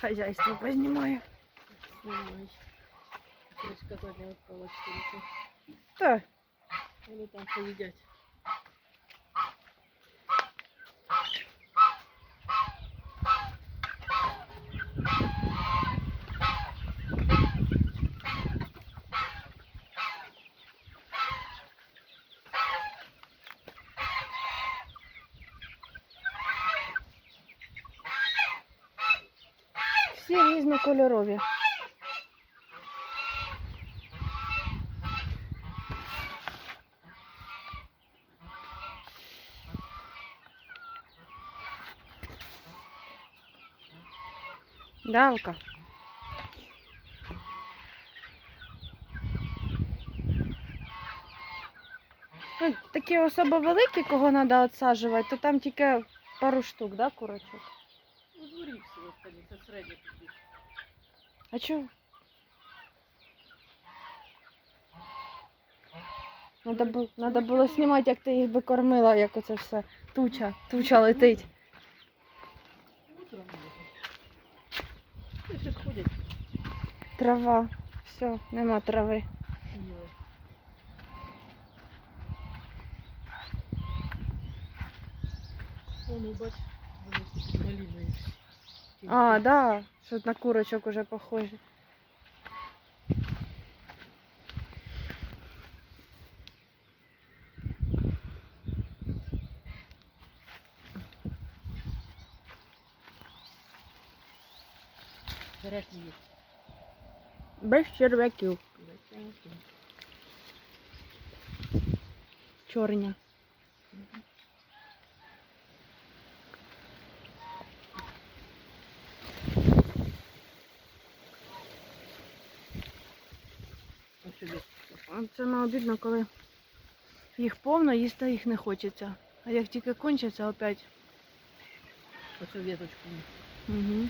хазяйство познімаю. Снимай. Так, Вони там поїдять. всі різнокольорові. Далка. Ну, такі особо великі, кого треба відсаджувати, то там тільки пару штук, да, курочок? Кстати, це середні такі. А чого? Надо, бу- надо було знімати, як ти їх би кормила, як оце все. Туча, туча летить. Трава. Все, нема трави. О, ну бач, вони такі А, да, що на курочок уже похоже. Є. Без черв'яків. Чорня. А Це обідно, коли їх повно, їсти їх не хочеться. А як тільки кончаться опять. Оцю веточку. Угу.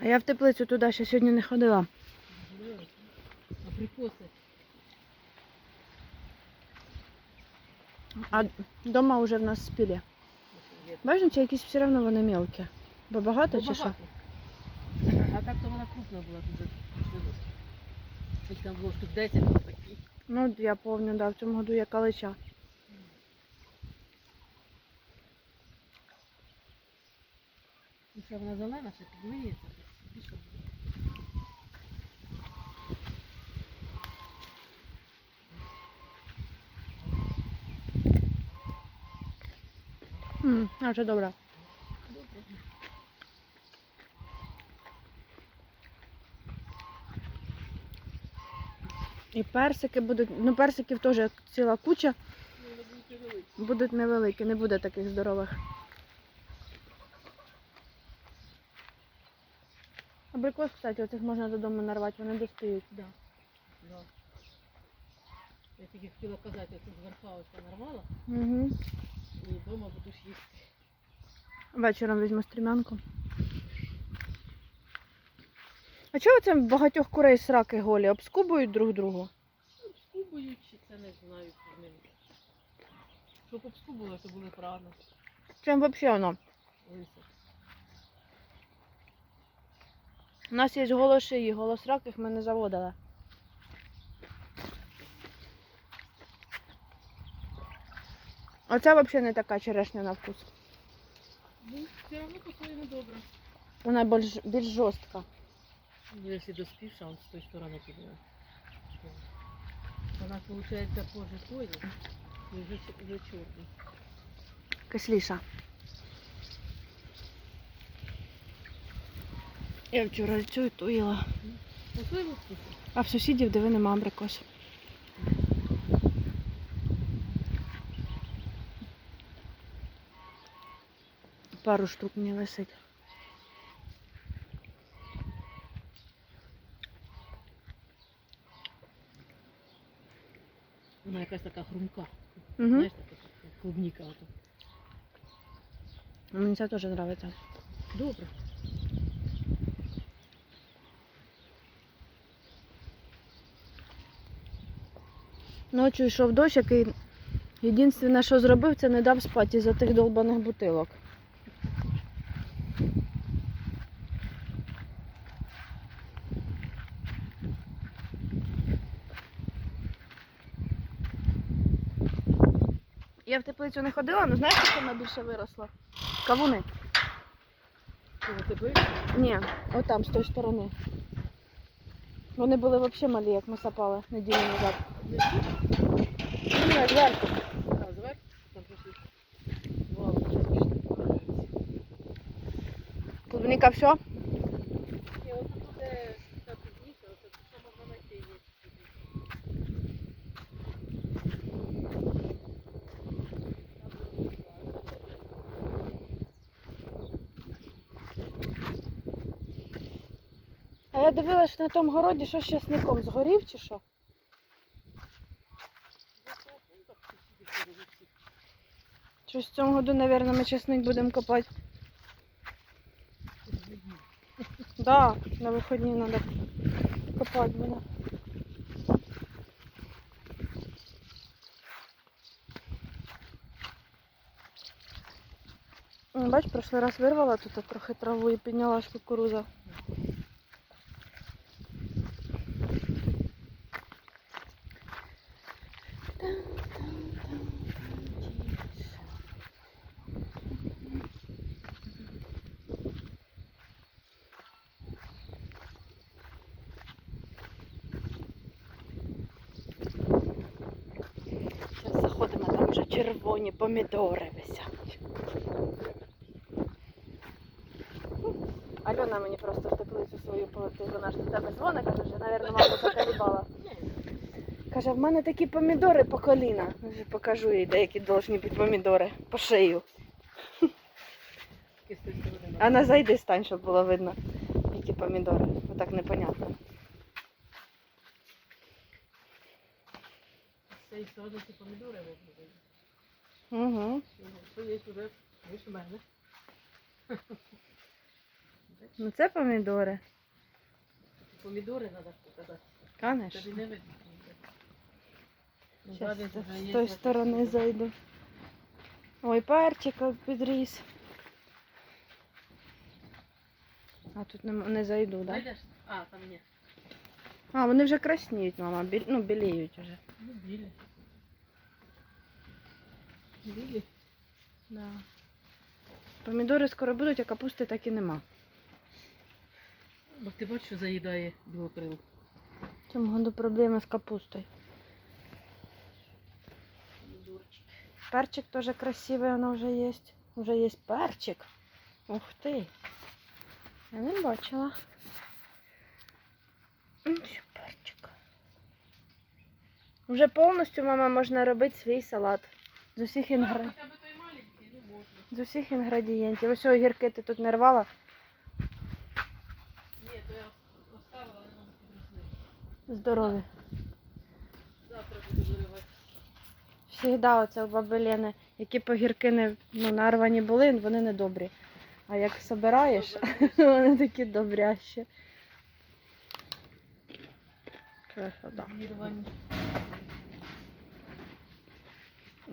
А я в теплицю туди ще сьогодні не ходила. Абрикоси. А вдома вже в нас спілі. Бачиш, чи якісь все одно вони мелкі. Бо багато чи що? Багато. А так то вона крупна була дуже. Хоч там було штук 10, то. Ну, я пам'ятаю, да, в цьому году я калича. Ну що вона зелена, ще підмиється. Пішов. М, а вже добре. І персики будуть. Ну, персиків теж ціла куча, будуть невеликі, не буде таких здорових. Абрикос, кстати, оцих можна додому нарвати, вони достають. Да. Да. Я тільки хотіла казати, я тут зверха ось нарвала Угу. І вдома будеш їсти. Вечором візьму стрімянку. А чого це в багатьох курей сраки голі? Обскубують друг другу? Обскубують, чи це не знаю, з. Щоб обскубували, то були правильно. Чим взагалі воно? Лисе. У нас є голошиї, голосраких ми не заводили. Оця взагалі не така черешня на вкус. Ну, все одно по-своєму добре. Вона більш, більш жорстка. Ну, якщо доспівша, он з тої сторони піде. Вона, виходить, кожи тої, і вже, чорний. Кисліша. Я вчора цю і ту їла. По-своєму вкусно. А в сусідів диви нема абрикос. пару штук мені висить. Вона якась така хрумка. Угу. Знаєш, така клубніка. Ото. Ну, мені це теж подобається. Добре. Ночі йшов дощ, і единственне, що зробив, це не дав спати за тих долбаних бутилок. В теплицю не ходила, але знаєш, що найбільше виросло? Кавуни. Кого тебе? Ні, отам, з тої сторони. Вони були взагалі малі, як ми сапали неділю назад. Ні, зверху. А, зверху? Там пішли. Вау, зараз пішли. Клубніка все? Ні, от тут буде так пізніше, оце що можна знайти є. А дивилась на тому городі, що з часником згорів чи що? Щось в цьому году, мабуть, ми часник будемо копати. Да, на виходні треба копати буде. Бач, прошлий раз вирвала тут трохи траву і піднялась кукуруза. Зараз заходимо, там вже червоні помідори висять. Альона мені просто в теплицю свою полетить, вона ж до тебе дзвонить, каже, що, мабуть, мама закарібала. Каже, в мене такі помідори по коліна. Вже покажу їй, деякі повинні бути помідори по шию. А на зайди стань, щоб було видно, які помідори. Отак непонятно. З цієї сторони ці помідори вибрали. Угу. Що є вже? Ви мене. Ну це помідори. Помідори треба показати. Тобі не видно. Ну, Зараз зараз вже з є тої сторони зайду. Ой, перчик от підріс. А тут не, не зайду, так? Да? А, там ні. А, вони вже красніють, мама. Біль... Ну, біліють вже. Ну, білі. Білі. Да. Помідори скоро будуть, а капусти так і нема. Бо ти бачиш, що заїдає білокрил. В цьому году проблеми з капустою. Перчик теж красивий, воно вже є. Вже є перчик. Ух ти. Я не бачила. Перчик. Вже повністю, мама, можна робити свій салат. З усіх, інгр... Хоча б той маленький, ну. З усіх інгредієнтів. Ось огірки ти тут не рвала. Ні, то я оставила, але нам підросли. Здорові. Завтра буду виривати. Всігда оце у баби Лени, які погірки не ну, нарвані були, вони не добрі. А як собираєш, вони такі добрящі. Красота.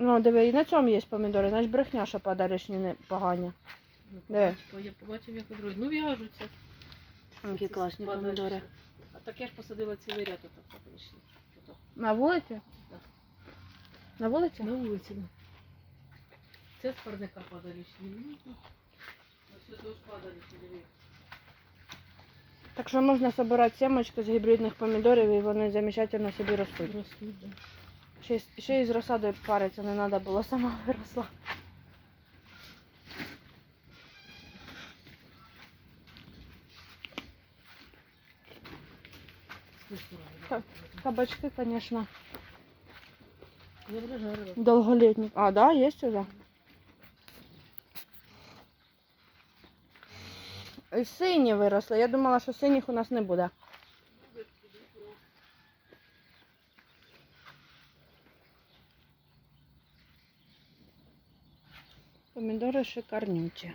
Ну, диви, і на цьому є помідори, значить брехня, що подаришні не погані. Ну, Де? Я побачив, як одруг. Ну, в'яжуться. Які класні помідори. А так я ж посадила цілий ряд отак, так вийшли. На вулиці? Так. На вулиці? На вулиці. ну. Це з парника подалічні. Ну, Ось це ж подалічні, диви. Так що можна збирати сімочки з гібридних помідорів і вони замечательно собі ростуть. Ростуть, да. Ще, ще з розсадою париться не треба було, сама виросла. Кабачки, жарила. довголітні. А, да, є уже? І сині виросли. Я думала, що синіх у нас не буде. Помидоры шикарнючі.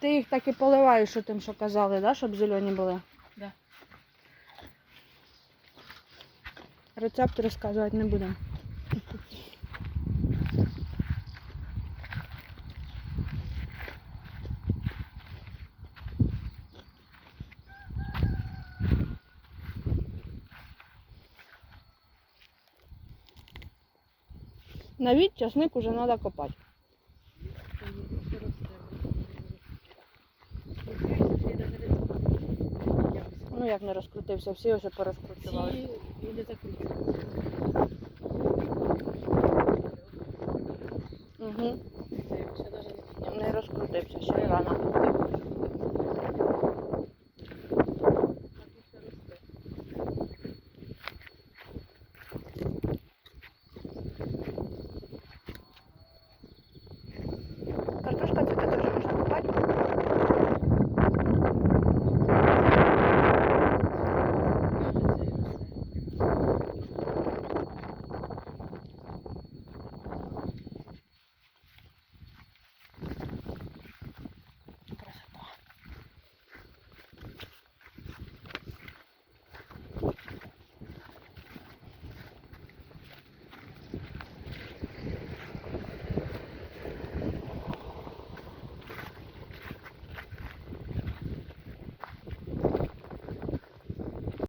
Ти їх так і поливаєш що тим, що казали, да? щоб зелені були. Да. Рецепт розказувати не будемо. навіть часник уже треба копати. Ну як не розкрутився, всі ось порозкручували. Угу.